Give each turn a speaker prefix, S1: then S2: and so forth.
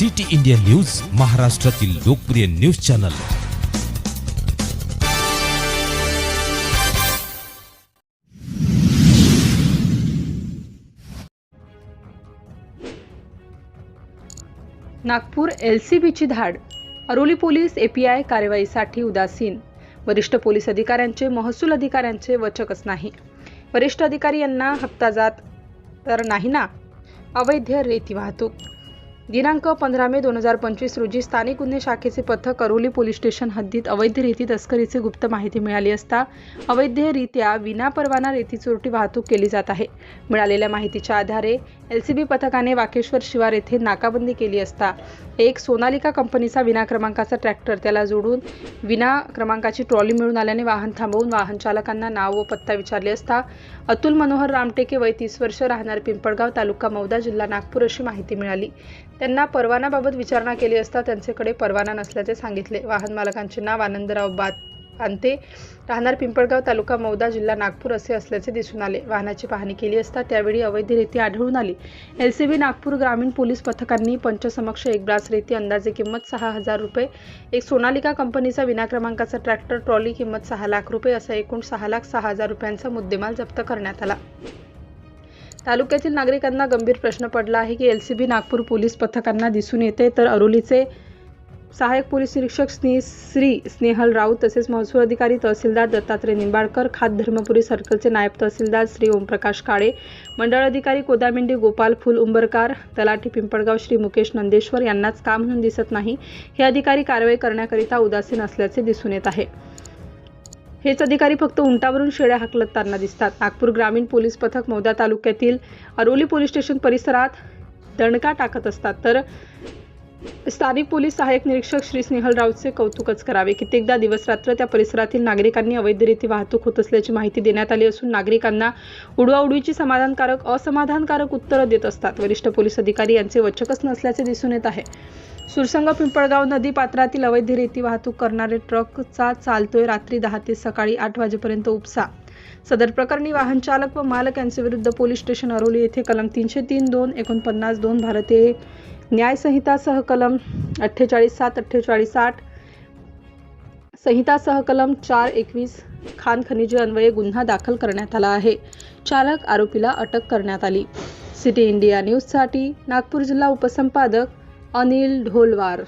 S1: City India news महाराष्ट्रातील लोकप्रिय news channel.
S2: Nagpur एलसीबीची धाड. अरोली पोलीस एपीआय कारवाईसाठी उदासीन. वरिष्ठ पोलीस अधिकाऱ्यांचे महसूल अधिकाऱ्यांचे वचकच नाही. वरिष्ठ अधिकारी यांना हप्ता जात तर नाही ना? अवैध रेती वाहतूक. दिनांक पंधरा मे दोन हजार पंचवीस रोजी स्थानिक गुन्हे शाखेचे पथक करोली पोलीस स्टेशन हद्दीत अवैधरीती तस्करीची गुप्त माहिती मिळाली असता अवैधरित्या विनापरवाना रेती चोरटी वाहतूक केली जात आहे. मिळालेल्या माहितीच्या आधारे एल सी बी पथकाने वाकेश्वर शिवार येथे नाकाबंदी केली असता एक सोनालिका कंपनीचा विना क्रमांकाचा ट्रॅक्टर त्याला जोडून विना क्रमांकाची ट्रॉली मिळून आल्याने वाहन थांबवून वाहन चालकांना नाव व पत्ता विचारले असता अतुल मनोहर रामटेके वय तीस वर्ष राहणार पिंपळगाव तालुका मौदा जिल्हा नागपूर अशी माहिती मिळाली. त्यांना परवानाबाबत विचारणा केली असता त्यांच्याकडे परवाना नसल्याचे सांगितले. वाहन मालकांचे नाव आनंदराव बात पांते राहणार पिंपळगाव तालुका मौदा जिल्हा नागपूर असे असल्याचे दिसून आले. वाहनाची पाहणी केली असता त्यावेळी अवैध रेती आढळून आली. एल सी बी नागपूर ग्रामीण पोलीस पथकांनी पंचसमक्ष एक ब्रास रेती अंदाजे किंमत सहा हजार रुपये एक सोनालिका कंपनीचा विना क्रमांकाचा ट्रॅक्टर ट्रॉली किंमत सहा लाख रुपये असा एकूण सहा लाख सहा हजार रुपयांचा मुद्देमाल जप्त करण्यात आला. तालुक्यातील नागरिकांना गंभीर प्रश्न पडला आहे की L C B Nagpur police पथकांना दिसून येते. तर अरोलीचे सहाय्यक पोलीस निरीक्षक स्ने श्री स्नेहल राऊत तसेच महसूल अधिकारी तहसीलदार दत्तात्रय निंबाळकर खात धर्मपुरी सर्कलचे नायब तहसीलदार श्री ओमप्रकाश काळे मंडळ अधिकारी कोदामिंडी गोपाल फुल उंबरकार तलाठी पिंपळगाव श्री मुकेश नंदेश्वर यांनाच का म्हणून दिसत नाही? हे अधिकारी कारवाई करण्याकरिता उदासीन असल्याचे दिसून येत आहे. हेच अधिकारी फक्त उंटावरून शेळ्या हाकलताना दिसतात. नागपूर ग्रामीण पोलीस पथक मौदा तालुक्यातील अरोली पोलीस स्टेशन परिसरात दणका टाकत असतात. तर स्थानिक पोलीस सहाय्यक निरीक्षक श्री स्नेहल राऊतचे कौतुकच करावे. कित्येकदा दिवसरात्र त्या परिसरातील नागरिकांनी अवैधरीती वाहतूक होत असल्याची माहिती देण्यात आली असून नागरिकांना उडवाउडवीची समाधानकारक असमाधानकारक उत्तरं देत असतात. वरिष्ठ पोलीस अधिकारी यांचे वचकच नसल्याचे दिसून येत आहे. सुरसंग पिंपळगाव नदी पात्रातील अवैध रेती वाहतूक करणारे ट्रकचा चालतोय रात्री दहा ते सकाळी आठ वाजेपर्यंत उपसा. सदर प्रकरणी वाहन चालक व मालक यांचे विरुद्ध पोलीस स्टेशन अरोली येथे कलम तीनशे तीन दोन एकोणपन्नास दोन भारतीय न्यायसंहितासह कलम अठ्ठेचाळीस सात अठ्ठेचाळीस आठ संहितासह कलम चार एकवीस खान खनिजे अन्वये गुन्हा दाखल करण्यात आला आहे. चालक आरोपीला अटक करण्यात आली. सिटी इंडिया न्यूजसाठी नागपूर जिल्हा उपसंपादक अनिल ढोलवार.